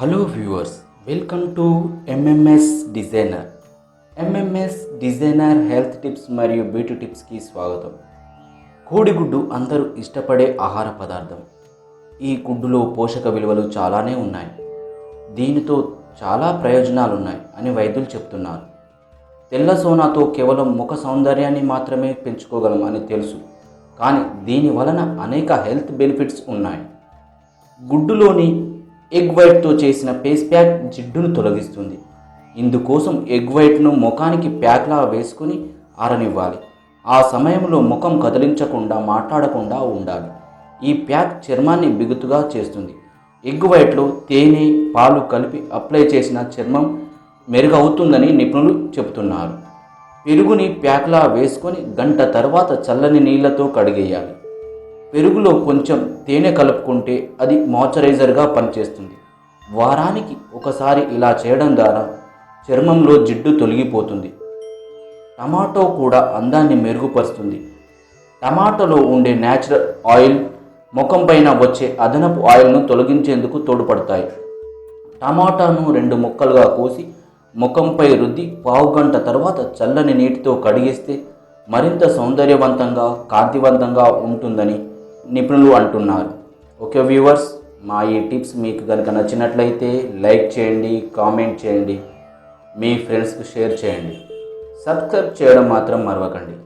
Hello viewers welcome to MMS designer MMS designer health tips మరియు beauty టిప్స్కి స్వాగతం. కోడిగుడ్డు అందరూ ఇష్టపడే ఆహార పదార్థం. ఈ గుడ్డులో పోషక విలువలు చాలానే ఉన్నాయి. దీనితో చాలా ప్రయోజనాలు ఉన్నాయి అని వైద్యులు చెప్తున్నారు. తెల్ల సోనాతో కేవలం ముఖ సౌందర్యాన్ని మాత్రమే పెంచుకోగలం అని తెలుసు. కానీ దీని వలన అనేక హెల్త్ బెనిఫిట్స్ ఉన్నాయి. గుడ్డులోని ఎగ్ వైట్తో చేసిన ఫేస్ ప్యాక్ జిడ్డును తొలగిస్తుంది. ఇందుకోసం ఎగ్ వైట్ను ముఖానికి ప్యాక్లా వేసుకుని ఆరనివ్వాలి. ఆ సమయంలో ముఖం కదిలించకుండా మాట్లాడకుండా ఉండాలి. ఈ ప్యాక్ చర్మాన్ని బిగుతుగా చేస్తుంది. ఎగ్ వైట్లో తేనె పాలు కలిపి అప్లై చేసిన చర్మం మెరుగవుతుందని నిపుణులు చెబుతున్నారు. పెరుగుని ప్యాక్లా వేసుకొని గంట తర్వాత చల్లని నీళ్ళతో కడిగేయాలి. పెరుగులో కొంచెం తేనె కలుపుకుంటే అది మాయిశ్చరైజర్గా పనిచేస్తుంది. వారానికి ఒకసారి ఇలా చేయడం ద్వారా చర్మంలో జిడ్డు తొలగిపోతుంది. టమాటో కూడా అందాన్ని మెరుగుపరుస్తుంది. టమాటోలో ఉండే న్యాచురల్ ఆయిల్ ముఖం పైన వచ్చే అదనపు ఆయిల్ను తొలగించేందుకు తోడ్పడతాయి. టమాటాను రెండు ముక్కలుగా కోసి ముఖంపై రుద్ది పావు గంట తర్వాత చల్లని నీటితో కడిగిస్తే మరింత సౌందర్యవంతంగా కాంతివంతంగా ఉంటుందని నిపుణులు అంటున్నారు. ఓకే వ్యూవర్స్ మా ఈ టిప్స్ మీకు కనుక నచ్చినట్లయితే లైక్ చేయండి కామెంట్ చేయండి మీ ఫ్రెండ్స్కి షేర్ చేయండి. సబ్స్క్రైబ్ చేయడం మాత్రం మరవకండి.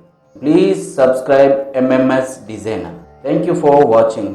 Please subscribe MMS designer. Thank you for watching.